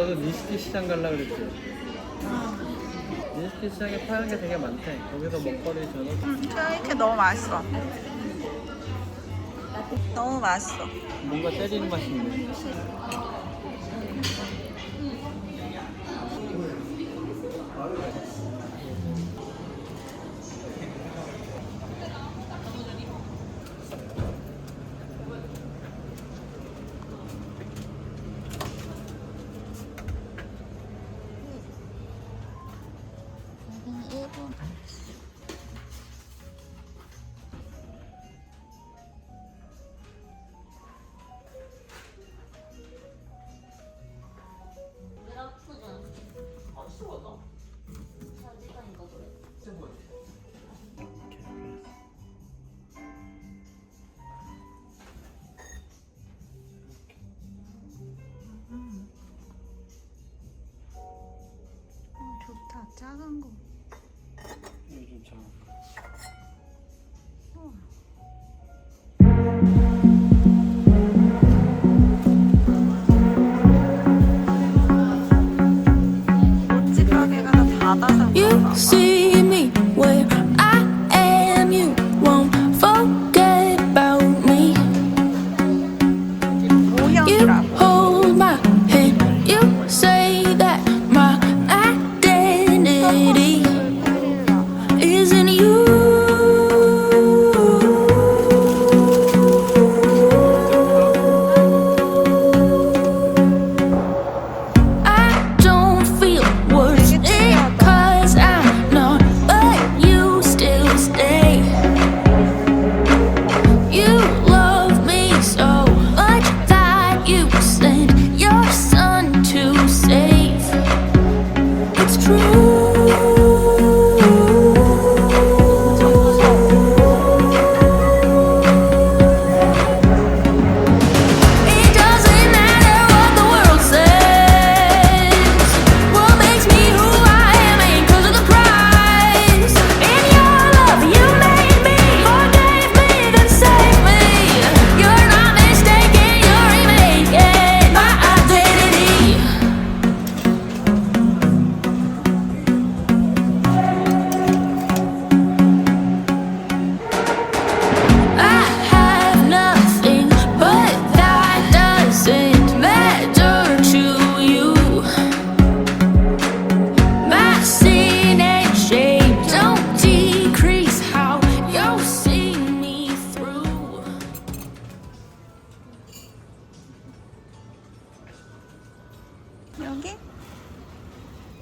너도 니스키 시장 갈라 그랬지? 니스키 시장에 파는 게 되게 많대. 거기서 먹거리 저녁 음, 이렇게 너무 맛있어 너무 맛있어 뭔가 때리는 맛인데. 게?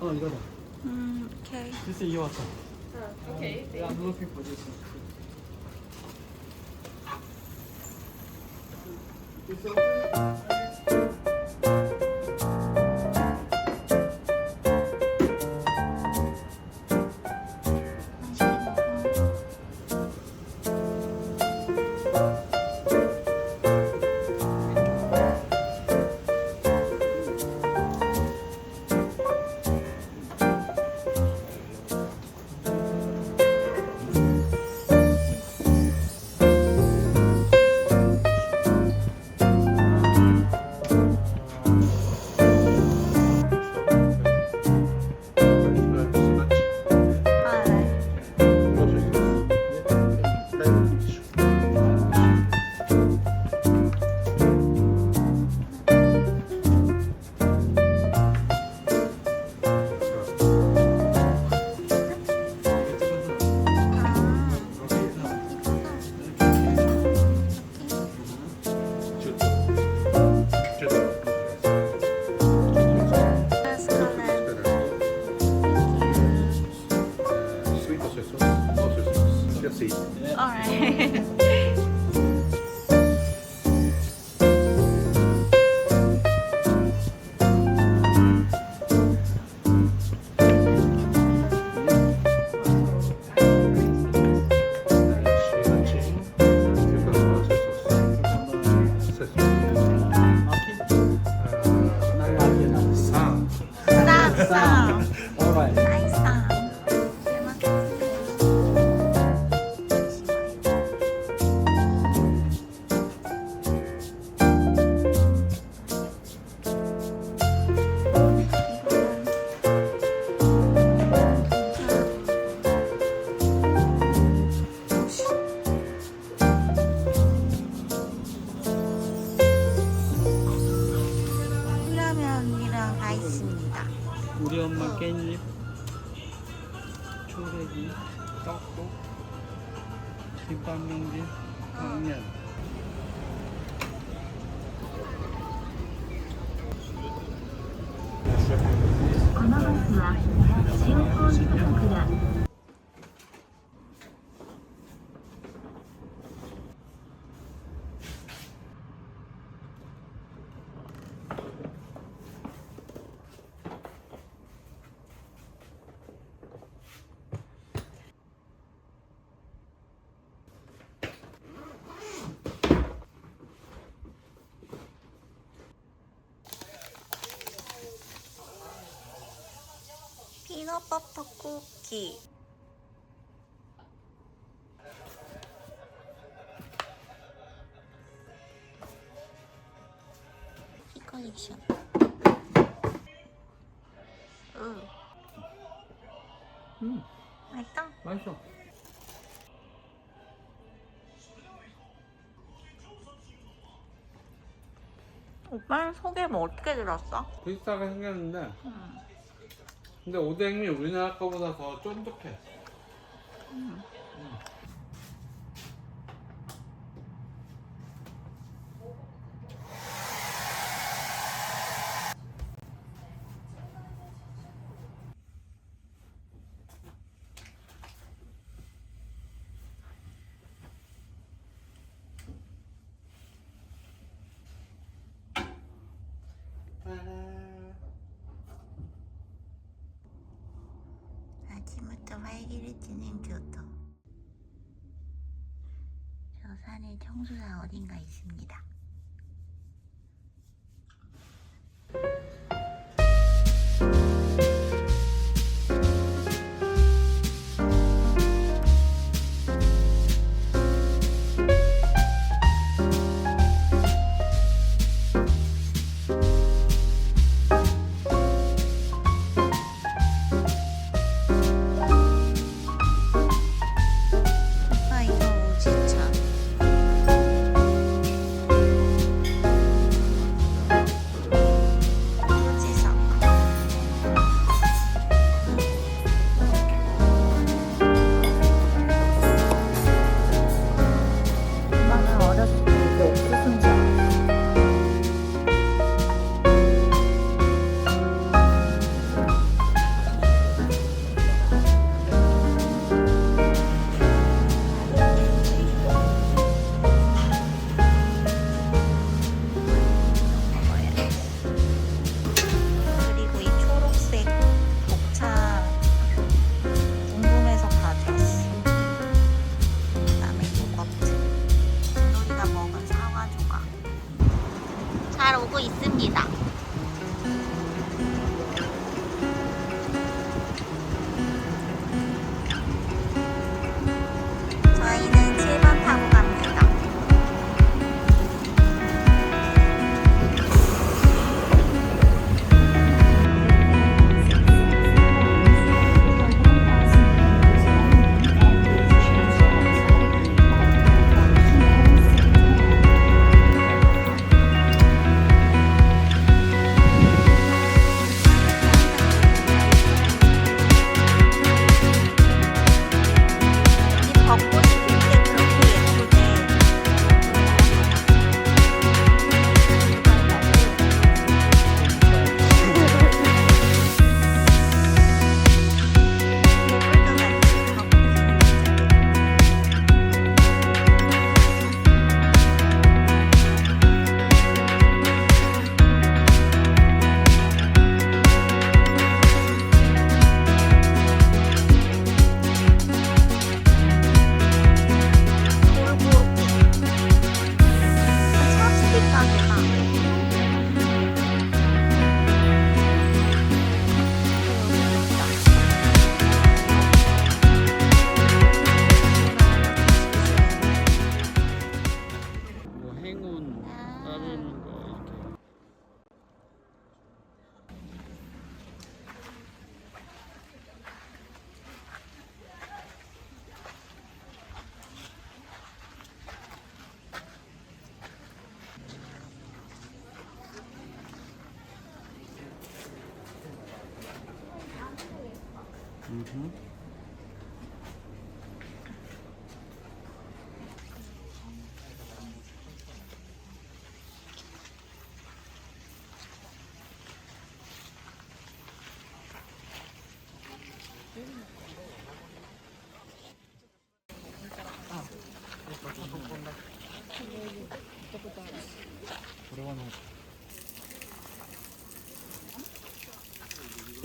어 이거다. 음, 오케이. 글쎄 이거 왔어. 오케이. 야, 눈높이 보지. 글쎄. 健康に過くな 쿠키. 이 컬렉션. 응. 음, 맛있다. 맛있어. 오빠는 소개 뭐 어떻게 들었어? 비슷하게 생겼는데, 음. 근데 오뎅이 우리나라 거보다 더 쫀득해. 아 활기를 교토. 저 산에 청수사 어딘가 있습니다.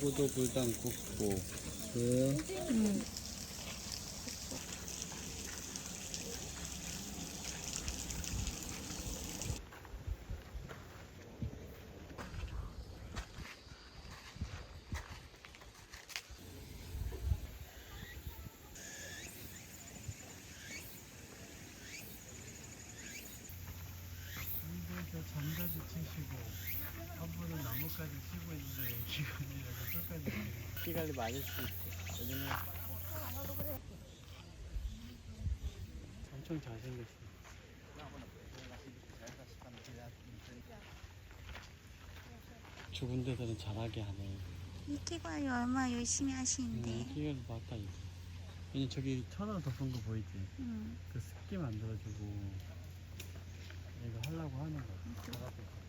두고도 불당 굽고 그 잠자지 치시고 한 분은 나뭇가지 치고 있는데 기관이라서 끝까지 피관리 맞을 수 있어 여기는 엄청 잘생겼어 좁은 데서는 잘하게 하네 이태관이 얼마나 열심히 하시는데. 기관이 맞다 이거 왜냐 저기 천원 덮은 거 보이지? 음. 그 습기 만들어주고 이거 하려고 하는 거야 짠.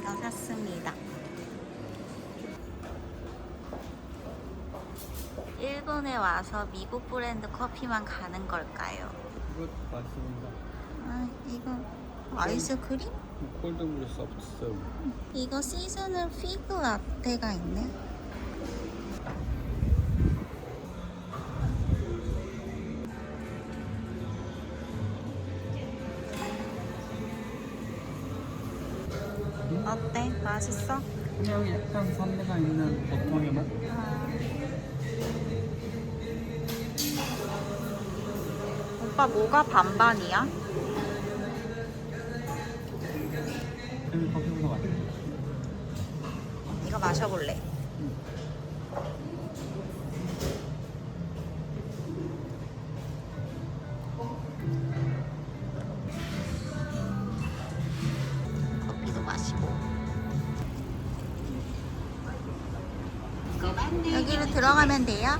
이거 샀습니다. 일본에 와서 미국 브랜드 커피만 가는 걸까요? 이거 맛있습니다 아, 이거 아이스크림? 콜드브루 소프트 서브 이거 시즈널 피그 라떼가 있네. 맛있어? 그냥 약간 산미가 있는 보통의 맛? 아. 오빠 뭐가 반반이야? 여기로 들어가면 돼요.